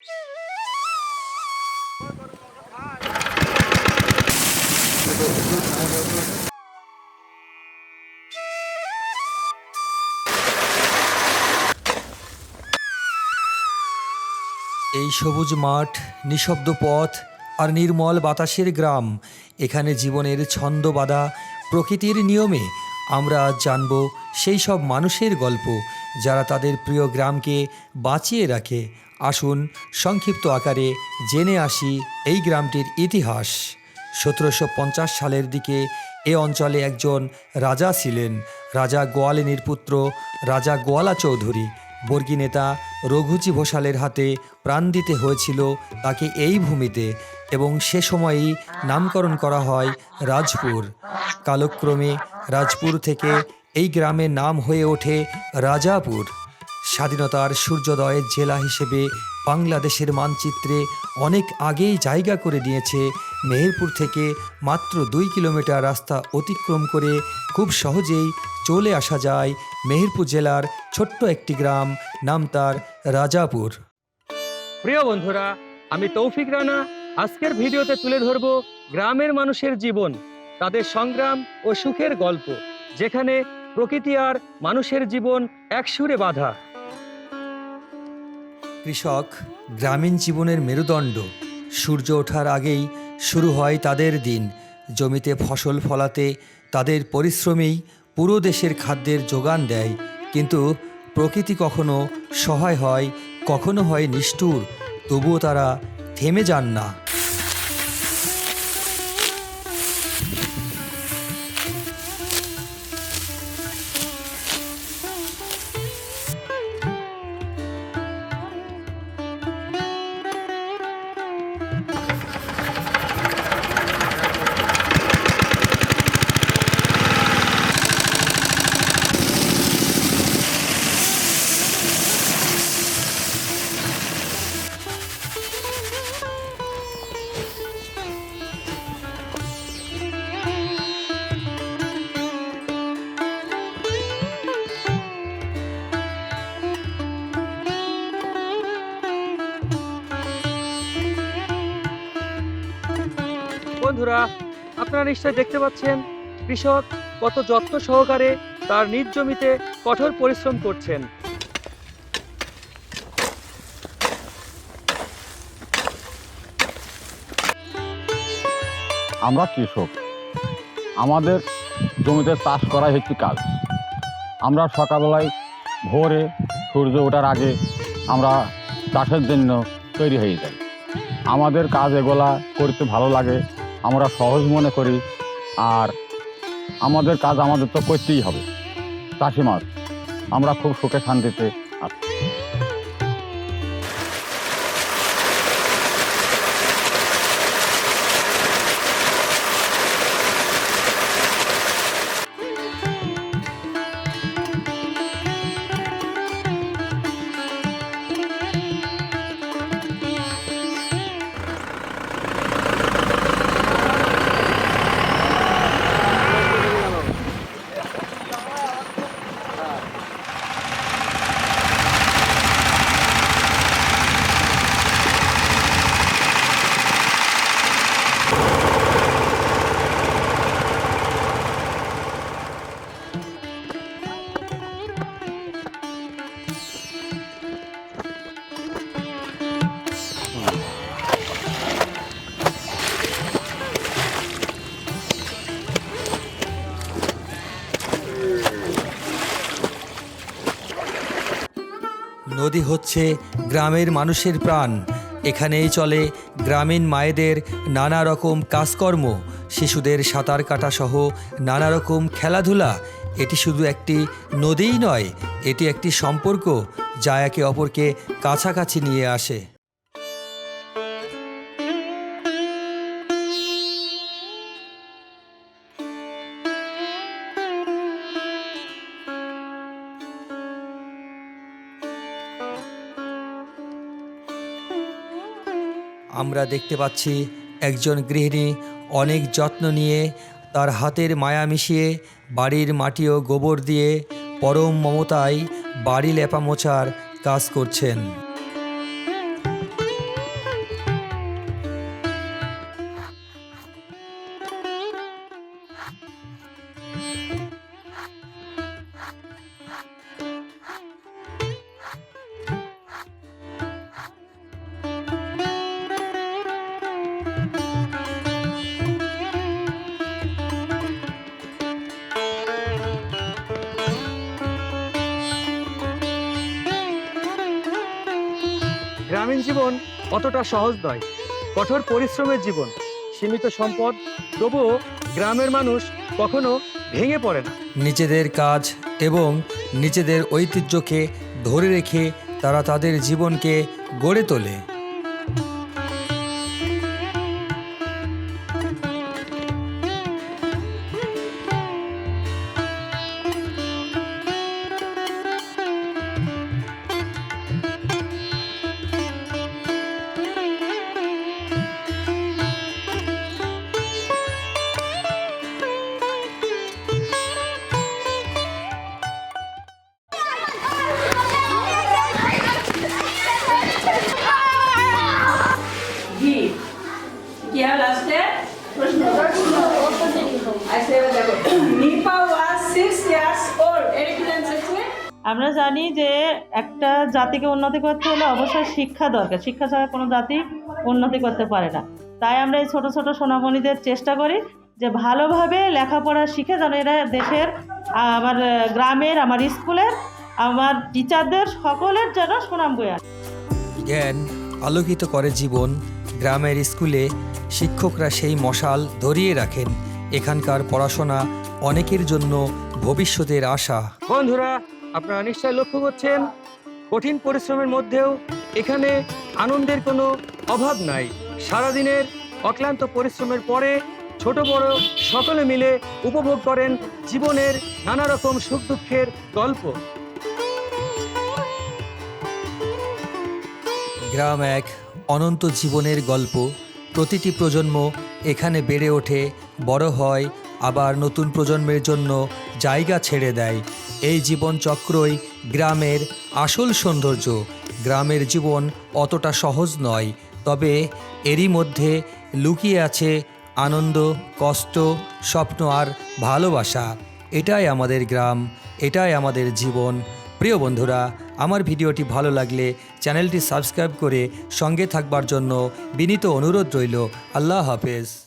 এই সবুজ মাঠ, নিঃশব্দ পথ আর নির্মল বাতাসের গ্রাম, এখানে জীবনের ছন্দ বাঁধা প্রকৃতির নিয়মে আমরা আজ জানব সেই সব মানুষের গল্প যারা তাদের প্রিয় গ্রামকে বাঁচিয়ে রাখে আসুন সংক্ষিপ্ত আকারে জেনে আসি এই গ্রামটির ইতিহাস। সতেরোশো পঞ্চাশ সালের দিকে এ অঞ্চলে একজন রাজা ছিলেন। রাজা গোয়ালিনীর পুত্র রাজা গোয়ালা চৌধুরী। বর্গী নেতা রঘুজি ঘোষালের হাতে প্রাণ দিতে হয়েছিল তাকে এই ভূমিতে এবং সে সময়েই নামকরণ করা হয় রাজপুর। কালক্রমে রাজপুর থেকে এই গ্রামের নাম হয়ে ওঠে রাজাপুর। স্বাধীনতার সূর্যোদয়ের জেলা হিসেবে বাংলাদেশের মানচিত্রে অনেক আগেই জায়গা করে নিয়েছে। মেহেরপুর থেকে মাত্র দুই কিলোমিটার রাস্তা অতিক্রম করে খুব সহজেই চলে আসা যায় মেহেরপুর জেলার ছোট্ট একটি গ্রাম, নাম তার রাজাপুর। প্রিয় বন্ধুরা, আমি তৌফিক রানা। আজকের ভিডিওতে তুলে ধরব গ্রামের মানুষের জীবন, তাদের সংগ্রাম ও সুখের গল্প, যেখানে প্রকৃতি আর মানুষের জীবন একসুরে বাঁধা। কৃষক গ্রামীণ জীবনের মেরুদণ্ড। সূর্য ওঠার আগেই শুরু হয় তাদের দিন। জমিতে ফসল ফলাতে তাদের পরিশ্রমেই পুরো দেশের খাদ্যের যোগান দেয়। কিন্তু প্রকৃতি কখনো সহায় হয়, কখনো হয় নিষ্ঠুর। তবুও তারা থেমে যান না। বন্ধুরা, আপনারা নিশ্চয় দেখতে পাচ্ছেন কৃষক কত যত্ন সহকারে তার নিজ জমিতে কঠোর পরিশ্রম করছেন। আমরা কৃষক, আমাদের জমিতে চাষ করাই হচ্ছে কাজ। আমরা সকালবেলায় ভোরে সূর্য ওঠার আগে আমরা চাষের জন্য তৈরি হয়ে যাই। আমাদের কাজ এগুলা করতে ভালো লাগে। আমরা সহজ মনে করি, আর আমাদের কাজ আমাদের তো করতেই হবে। চাষি মাছ, আমরা খুব সুখে শান্তিতে আছি। নদী হচ্ছে গ্রামের মানুষের প্রাণ। এখানেই চলে গ্রামীণ মায়েদের নানা রকম কাজকর্ম। শিশুদের সাঁতার কাটা সহ নানা রকম খেলাধুলা। এটি শুধু একটি নদীই নয়, এটি একটি সম্পর্ক যা একে অপরকে কাছাকাছি নিয়ে আসে। আমরা দেখতে পাচ্ছি একজন গৃহিণী অনেক যত্ন নিয়ে তার হাতের মায়া মিশিয়ে বাড়ির মাটি ও গোবর দিয়ে পরম মমতায় বাড়ি লেপা মোছার কাজ করছেন। জীবন অতটা সহজ নয়। কঠোর পরিশ্রমের জীবন, সীমিত সম্পদ, তবুও গ্রামের মানুষ কখনো ভেঙে পড়ে না। নিজেদের কাজ এবং নিজেদের ঐতিহ্যকে ধরে রেখে তারা তাদের জীবনকে গড়ে তোলে। আমরা জানি যে একটা জাতিকে উন্নতি করতে হলে অবশ্যই শিক্ষা দরকার। শিক্ষা ছাড়া কোনো জাতি উন্নতি করতে পারে না। তাই আমরা এই ছোট ছোট সোনামণিদের চেষ্টা করি যে ভালোভাবে লেখাপড়া শিখে যেন এরা দেশের আমার গ্রামের আমার স্কুলের আমার টিচারদের সকলের যেন সুনাম বয়ে আনে। জ্ঞান আলোকিত করে জীবন গ্রামের স্কুলে শিক্ষকরা সেই মশাল ধরিয়ে রাখেন। এখানকার পড়াশোনা অনেকের জন্য ভবিষ্যতের আশা। বন্ধুরা আপনারা নিশ্চয় লক্ষ্য করছেন, কঠিন পরিশ্রমের মধ্যেও এখানে আনন্দের কোনো অভাব নাই। সারাদিনের অক্লান্ত পরিশ্রমের পরে ছোট বড় সকলে মিলে উপভোগ করেন জীবনের নানা রকম সুখ দুঃখের গল্প। গ্রাম এক অনন্ত জীবনের গল্প। প্রতিটি প্রজন্ম এখানে বেড়ে ওঠে, বড় হয় আবার নতুন প্রজন্মের জন্য জায়গা ছেড়ে দেয়। এই জীবন চক্রই গ্রামের আসল সৌন্দর্য। গ্রামের জীবন অতটা সহজ নয়, তবে এরই মধ্যে লুকিয়ে আছে আনন্দ, কষ্ট, স্বপ্ন আর ভালোবাসা। এটাই আমাদের গ্রাম, এটাই আমাদের জীবন। প্রিয় বন্ধুরা, আমার ভিডিওটি ভালো লাগলে চ্যানেলটি সাবস্ক্রাইব করে সঙ্গে থাকবার জন্য বিনীত অনুরোধ রইল। আল্লাহ হাফেজ।